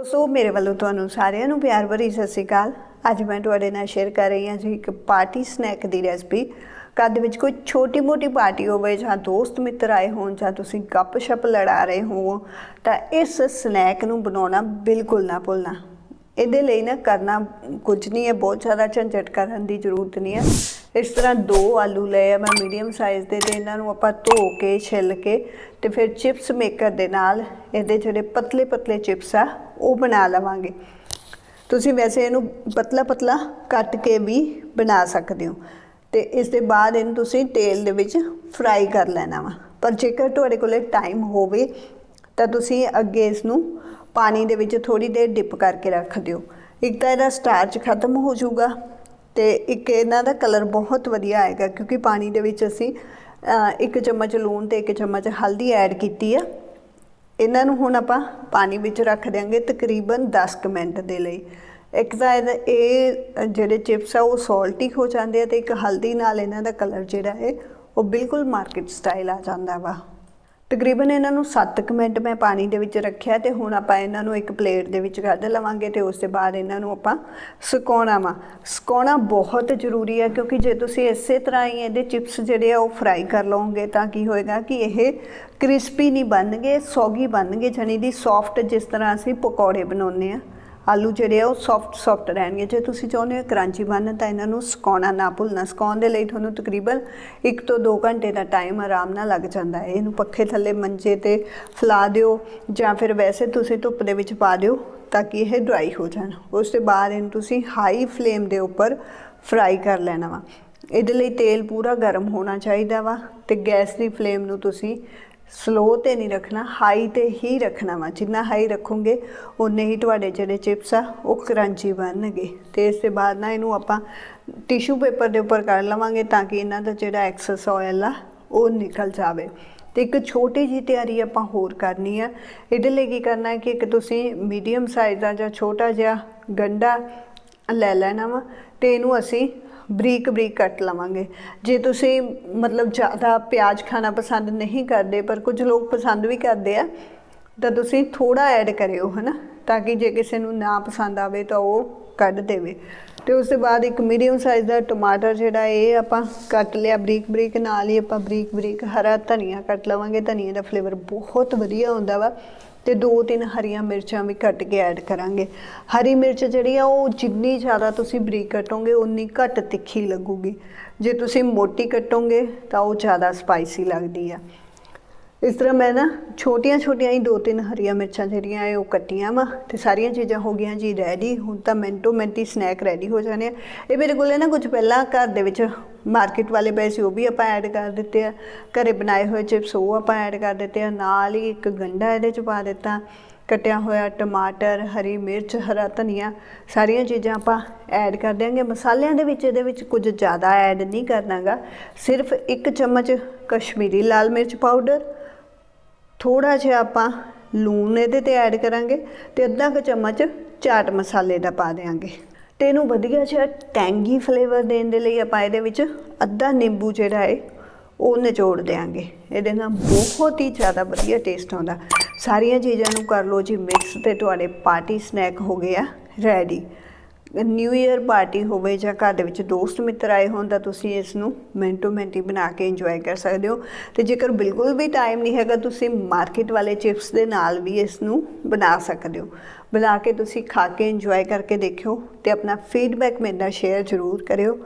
ਦੋਸਤੋ ਮੇਰੇ ਵੱਲੋਂ ਤੁਹਾਨੂੰ ਸਾਰਿਆਂ ਨੂੰ ਪਿਆਰ ਭਰੀ ਸਤਿ ਸ਼੍ਰੀ ਅਕਾਲ। ਅੱਜ ਮੈਂ ਤੁਹਾਡੇ ਨਾਲ ਸ਼ੇਅਰ ਕਰ ਰਹੀ ਹਾਂ ਜੀ ਇੱਕ ਪਾਰਟੀ ਸਨੈਕ ਦੀ ਰੈਸਪੀ ਘਰ ਦੇ ਵਿੱਚ ਕੋਈ ਛੋਟੀ ਮੋਟੀ ਪਾਰਟੀ ਹੋਵੇ ਜਾਂ ਦੋਸਤ ਮਿੱਤਰ ਆਏ ਹੋਣ ਜਾਂ ਤੁਸੀਂ ਗੱਪ-ਸ਼ਪ ਲੜਾ ਰਹੇ ਹੋ, ਤਾਂ ਇਸ ਸਨੈਕ ਨੂੰ ਬਣਾਉਣਾ ਬਿਲਕੁਲ ਨਾ ਭੁੱਲਣਾ। ਇਹਦੇ ਲਈ ਨਾ ਕਰਨਾ ਕੁਝ ਨਹੀਂ ਹੈ, ਬਹੁਤ ਜ਼ਿਆਦਾ ਝੰਜਟ ਕਰਨ ਦੀ ਜ਼ਰੂਰਤ ਨਹੀਂ ਹੈ। ਇਸ ਤਰ੍ਹਾਂ ਦੋ ਆਲੂ ਲਏ ਆ ਮੈਂ ਮੀਡੀਅਮ ਸਾਈਜ਼ ਦੇ ਤੇ ਇਹਨਾਂ ਨੂੰ ਆਪਾਂ ਧੋ ਕੇ, ਛਿੱਲ ਕੇ ਤੇ ਫਿਰ ਚਿਪਸ ਮੇਕਰ ਦੇ ਨਾਲ ਇਹਦੇ ਜਿਹੜੇ ਪਤਲੇ ਪਤਲੇ ਚਿਪਸ ਆ ਉਹ ਬਣਾ ਲਵਾਂਗੇ। ਤੁਸੀਂ ਵੈਸੇ ਇਹਨੂੰ ਪਤਲਾ ਪਤਲਾ ਕੱਟ ਕੇ ਵੀ ਬਣਾ ਸਕਦੇ ਹੋ। ਤੇ ਇਸ ਦੇ ਬਾਅਦ ਇਹਨੂੰ ਤੁਸੀਂ ਤੇਲ ਦੇ ਵਿੱਚ ਫਰਾਈ ਕਰ ਲੈਣਾ ਵਾ। ਪਰ ਜੇਕਰ ਤੁਹਾਡੇ ਕੋਲੇ ਟਾਈਮ ਹੋਵੇ, ਤਾਂ ਤੁਸੀਂ ਅੱਗੇ ਇਸ ਨੂੰ ਪਾਣੀ ਦੇ ਵਿੱਚ ਥੋੜੀ ਦੇਰ ਡਿਪ ਕਰਕੇ ਰੱਖ ਦਿਓ। ਇੱਕ ਤਾਂ ਇਹਦਾ ਸਟਾਰਚ ਖਤਮ ਹੋ ਜਾਊਗਾ ਤੇ ਇੱਕ ਇਹਨਾਂ ਦਾ ਕਲਰ ਬਹੁਤ ਵਧੀਆ ਆਏਗਾ, ਕਿਉਂਕਿ ਪਾਣੀ ਦੇ ਵਿੱਚ ਅਸੀਂ ਇੱਕ ਚਮਚ ਲੂਣ ਤੇ ਇੱਕ ਚਮਚ ਹਲਦੀ ਐਡ ਕੀਤੀ ਆ। ਇਹਨਾਂ ਨੂੰ ਹੁਣ ਆਪਾਂ ਪਾਣੀ ਵਿੱਚ ਰੱਖ ਦਿਆਂਗੇ ਤਕਰੀਬਨ 10 ਕੁ ਮਿੰਟ ਦੇ ਲਈ। ਇੱਕ ਤਾਂ ਇਹਦਾ ਇਹ ਜਿਹੜੇ ਚਿਪਸ ਆ ਉਹ ਸੌਲਟੀ ਹੋ ਜਾਂਦੇ ਆ ਤੇ ਇੱਕ ਹਲਦੀ ਨਾਲ ਇਹਨਾਂ ਦਾ ਕਲਰ ਜਿਹੜਾ ਹੈ ਉਹ ਬਿਲਕੁਲ ਮਾਰਕੀਟ ਸਟਾਈਲ ਆ ਜਾਂਦਾ ਵਾ। ਤਕਰੀਬਨ ਇਹਨਾਂ ਨੂੰ 7 ਕੁ ਮਿੰਟ ਮੈਂ ਪਾਣੀ ਦੇ ਵਿੱਚ ਰੱਖਿਆ ਤੇ ਹੁਣ ਆਪਾਂ ਇਹਨਾਂ ਨੂੰ ਇੱਕ ਪਲੇਟ ਦੇ ਵਿੱਚ ਕੱਢ ਲਵਾਂਗੇ ਤੇ ਉਸ ਤੋਂ ਬਾਅਦ ਇਹਨਾਂ ਨੂੰ ਆਪਾਂ ਸੁਕਾਉਣਾ ਵਾ। ਸੁਕਾਉਣਾ ਬਹੁਤ ਜ਼ਰੂਰੀ ਹੈ ਕਿਉਂਕਿ ਜੇ ਤੁਸੀਂ ਇਸੇ ਤਰ੍ਹਾਂ ਹੀ ਇਹਦੇ ਚਿਪਸ ਜਿਹੜੇ ਆ ਉਹ ਫਰਾਈ ਕਰ ਲਓਗੇ ਤਾਂ ਕੀ ਹੋਏਗਾ ਕਿ ਇਹ ਕ੍ਰਿਸਪੀ ਨਹੀਂ ਬਣਨਗੇ, ਸੌਗੀ ਬਣਨਗੇ, ਜਣੀ ਦੀ ਸੌਫਟ ਜਿਸ ਤਰ੍ਹਾਂ ਅਸੀਂ ਪਕੌੜੇ ਬਣਾਉਂਦੇ ਆ। ਆਲੂ ਜਿਹੜੇ ਆ ਉਹ ਸੌਫਟ ਸੌਫਟ ਰਹਿਣਗੇ। ਜੇ ਤੁਸੀਂ ਚਾਹੁੰਦੇ ਹੋ ਕ੍ਰਾਂਚੀ ਬਣਨ ਤਾਂ ਇਹਨਾਂ ਨੂੰ ਸੁਕਾਉਣਾ ਨਾ ਭੁੱਲਣਾ। ਸੁਕਾਉਣ ਦੇ ਲਈ ਤੁਹਾਨੂੰ ਤਕਰੀਬਨ 1 ਤੋਂ 2 ਘੰਟੇ ਦਾ ਟਾਈਮ ਆਰਾਮ ਨਾਲ ਲੱਗ ਜਾਂਦਾ ਹੈ। ਇਹਨੂੰ ਪੱਖੇ ਥੱਲੇ ਮੰਜੇ ਤੇ ਫੈਲਾ ਦਿਓ ਜਾਂ ਫਿਰ ਵੈਸੇ ਤੁਸੀਂ ਧੁੱਪ ਦੇ ਵਿੱਚ ਪਾ ਦਿਓ ਤਾਂ ਕਿ ਇਹ ਡਰਾਈ ਹੋ ਜਾਣ। ਉਸ ਤੋਂ ਬਾਅਦ ਇਹਨੂੰ ਤੁਸੀਂ ਹਾਈ ਫਲੇਮ ਦੇ ਉੱਪਰ ਫਰਾਈ ਕਰ ਲੈਣਾ ਵਾ। ਇਹਦੇ ਲਈ ਤੇਲ ਪੂਰਾ ਗਰਮ ਹੋਣਾ ਚਾਹੀਦਾ ਵਾ ਤੇ ਗੈਸ ਦੀ ਫਲੇਮ ਨੂੰ ਤੁਸੀਂ ਸਲੋ ਤੇ ਨਹੀਂ ਰੱਖਣਾ ਹਾਈ ਤੇ ਹੀ ਰੱਖਣਾ ਵਾ। ਜਿੰਨਾ ਹਾਈ ਰੱਖੋਗੇ ਉਨੇ ਹੀ ਤੁਹਾਡੇ ਜਿਹੜੇ ਚਿਪਸ ਆ, ਉਹ ਕਰੰਚੀ ਬਣਨਗੇ। ਤੇ ਇਸ ਤੋਂ ਬਾਅਦ ਨਾ ਇਹਨੂੰ ਆਪਾਂ ਟਿਸ਼ੂ ਪੇਪਰ ਦੇ ਉੱਪਰ ਕਰ ਲਵਾਂਗੇ ਤਾਂ ਕਿ ਇਹਨਾਂ ਦਾ ਜਿਹੜਾ ਐਕਸਸ ਆਇਲ ਆ, ਉਹ ਨਿਕਲ ਜਾਵੇ। ਤੇ ਇੱਕ ਛੋਟੀ ਜੀ ਤਿਆਰੀ ਆਪਾਂ ਹੋਰ ਕਰਨੀ ਆ। ਇਹਦੇ ਲਈ ਕੀ ਕਰਨਾ ਹੈ ਕਿ ਇੱਕ ਤੁਸੀਂ ਮੀਡੀਅਮ ਸਾਈਜ਼ ਦਾ ਜਾਂ ਛੋਟਾ ਜਿਹਾ ਗੰਡਾ ਲੈ ਲੈਣਾ ਵਾ, ਤੇ ਇਹਨੂੰ ਅਸੀਂ ਬਰੀਕ ਬਰੀਕ ਕੱਟ ਲਵਾਂਗੇ। ਜੇ ਤੁਸੀਂ ਮਤਲਬ ਜ਼ਿਆਦਾ ਪਿਆਜ਼ ਖਾਣਾ ਪਸੰਦ ਨਹੀਂ ਕਰਦੇ, ਪਰ ਕੁਝ ਲੋਕ ਪਸੰਦ ਵੀ ਕਰਦੇ ਆ, ਤਾਂ ਤੁਸੀਂ ਥੋੜਾ ਐਡ ਕਰਿਓ, ਹਨਾ? ਤਾਂ ਕਿ ਜੇ ਕਿਸੇ ਨੂੰ ਨਾ ਪਸੰਦ ਆਵੇ ਤਾਂ ਉਹ ਕੱਢ ਦੇਵੇ। ਤੇ ਉਸ ਤੋਂ ਬਾਅਦ ਇੱਕ ਮੀਡੀਅਮ ਸਾਈਜ਼ ਦਾ ਟਮਾਟਰ ਜਿਹੜਾ, ਇਹ ਆਪਾਂ ਕੱਟ ਲਿਆ ਬਰੀਕ ਬਰੀਕ, ਨਾਲ ਹੀ ਆਪਾਂ ਬਰੀਕ ਬਰੀਕ ਹਰਾ ਧਨੀਆ ਕੱਟ ਲਵਾਂਗੇ। ਧਨੀਏ ਦਾ ਫਲੇਵਰ ਬਹੁਤ ਵਧੀਆ ਹੁੰਦਾ ਵਾ। ਤੇ ਦੋ ਤਿੰਨ ਹਰੀਆਂ ਮਿਰਚਾਂ ਵੀ ਕੱਟ ਕੇ ਐਡ ਕਰਾਂਗੇ। ਹਰੀ ਮਿਰਚ ਜਿਹੜੀ ਆ, ਉਹ ਜਿੰਨੀ ਜ਼ਿਆਦਾ ਤੁਸੀਂ ਬਰੀਕ ਕੱਟੋਗੇ ਉਨੀ ਘੱਟ ਤਿੱਖੀ ਲੱਗੂਗੀ। ਜੇ ਤੁਸੀਂ ਮੋਟੀ ਕੱਟੋਗੇ, ਤਾਂ ਉਹ ਜ਼ਿਆਦਾ ਸਪਾਈਸੀ ਲੱਗਦੀ ਆ। ਇਸ ਤਰ੍ਹਾਂ ਮੈਂ ਨਾ ਛੋਟੀਆਂ ਛੋਟੀਆਂ ਹੀ ਦੋ ਤਿੰਨ ਹਰੀਆਂ ਮਿਰਚਾਂ ਜਿਹੜੀਆਂ ਇਹ ਉਹ ਕੱਟੀਆਂ ਵਾ ਤੇ ਸਾਰੀਆਂ ਚੀਜ਼ਾਂ ਹੋ ਗਈਆਂ ਜੀ ਰੈਡੀ ਹੁਣ ਤਾਂ ਮਿੰਟੋ ਮਿੰਟੀ ਸਨੈਕ ਰੈਡੀ ਹੋ ਜਾਣੇ ਆ। ਇਹ ਮੇਰੇ ਕੋਲੇ ਨਾ ਕੁਝ ਪਹਿਲਾਂ ਘਰ ਦੇ ਵਿੱਚ ਮਾਰਕੀਟ ਵਾਲੇ ਪਏ ਸੀ, ਉਹ ਵੀ ਆਪਾਂ ਐਡ ਕਰ ਦਿੱਤੇ ਆ। ਘਰੇ ਬਣਾਏ ਹੋਏ ਚਿਪਸ ਉਹ ਆਪਾਂ ਐਡ ਕਰ ਦਿੱਤੇ ਆ। ਨਾਲ ਹੀ ਇੱਕ ਗੰਡਾ ਇਹਦੇ ਚ ਪਾ ਦਿੱਤਾ। ਕਟਿਆ ਹੋਇਆ ਟਮਾਟਰ, ਹਰੀ ਮਿਰਚ, ਹਰਾ ਧਨੀਆ, ਸਾਰੀਆਂ ਚੀਜ਼ਾਂ ਆਪਾਂ ਐਡ ਕਰ ਦਿਆਂਗੇ। ਮਸਾਲਿਆਂ ਦੇ ਵਿੱਚ ਇਹਦੇ ਵਿੱਚ ਕੁਝ ਜ਼ਿਆਦਾ ਐਡ ਨਹੀਂ ਕਰਨਾਗਾ। ਸਿਰਫ ਇੱਕ ਚਮਚ ਕਸ਼ਮੀਰੀ ਲਾਲ ਮਿਰਚ ਪਾਊਡਰ ਥੋੜਾ ਜਿਹਾ ਆਪਾਂ ਲੂਣ ਇਹਦੇ ਤੇ ਐਡ ਕਰਾਂਗੇ ਤੇ ਅੱਧਾ ਕੁ ਚਮਚ ਚਾਟ ਮਸਾਲੇ ਦਾ ਪਾ ਦੇਾਂਗੇ ਤੇ ਇਹਨੂੰ ਵਧੀਆ ਜਿਹਾ ਟੈਂਗੀ ਫਲੇਵਰ ਦੇਣ ਦੇ ਲਈ ਆਪਾਂ ਇਹਦੇ ਵਿੱਚ ਅੱਧਾ ਨਿੰਬੂ ਜਿਹੜਾ ਹੈ ਉਹ ਨਿਚੋੜ ਦੇਾਂਗੇ ਇਹਦੇ ਨਾਲ ਬਹੁਤ ਹੀ ਜ਼ਿਆਦਾ ਵਧੀਆ ਟੇਸਟ ਆਉਂਦਾ। ਸਾਰੀਆਂ ਚੀਜ਼ਾਂ ਨੂੰ ਕਰ ਲਓ ਜੀ ਮਿਕਸ ਤੇ ਤੁਹਾਡੇ ਪਾਰਟੀ ਸਨੈਕ ਹੋ ਗਏ ਆ ਰੈਡੀ ਨਿਊ ਇਅਰ ਪਾਰਟੀ ਹੋਵੇ ਜਾਂ ਘਰ ਦੇ ਵਿੱਚ ਦੋਸਤ ਮਿੱਤਰ ਆਏ ਹੋਣ ਤਾਂ ਤੁਸੀਂ ਇਸ ਨੂੰ ਮਿੰਟੋ ਮਿੰਟੀ ਬਣਾ ਕੇ ਇੰਜੋਏ ਕਰ ਸਕਦੇ ਹੋ। ਤੇ ਜੇਕਰ ਬਿਲਕੁਲ ਵੀ ਟਾਈਮ ਨਹੀਂ ਹੈਗਾ, ਤੁਸੀਂ ਮਾਰਕੀਟ ਵਾਲੇ ਚਿਪਸ ਦੇ ਨਾਲ ਵੀ ਇਸ ਨੂੰ ਬਣਾ ਸਕਦੇ ਹੋ। ਬਣਾ ਕੇ ਤੁਸੀਂ ਖਾ ਕੇ ਇੰਜੋਏ ਕਰਕੇ ਦੇਖਿਓ ਤੇ ਆਪਣਾ ਫੀਡਬੈਕ ਮੇਰੇ ਨਾਲ ਸ਼ੇਅਰ ਜ਼ਰੂਰ ਕਰਿਓ।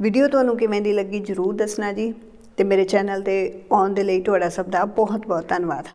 ਵੀਡੀਓ ਤੁਹਾਨੂੰ ਕਿਵੇਂ ਦੀ ਲੱਗੀ ਜ਼ਰੂਰ ਦੱਸਣਾ ਜੀ। ਤੇ ਮੇਰੇ ਚੈਨਲ ਤੇ ਆਉਣ ਦੇ ਲਈ ਤੁਹਾਡਾ ਸਭ ਦਾ ਬਹੁਤ ਬਹੁਤ ਧੰਨਵਾਦ।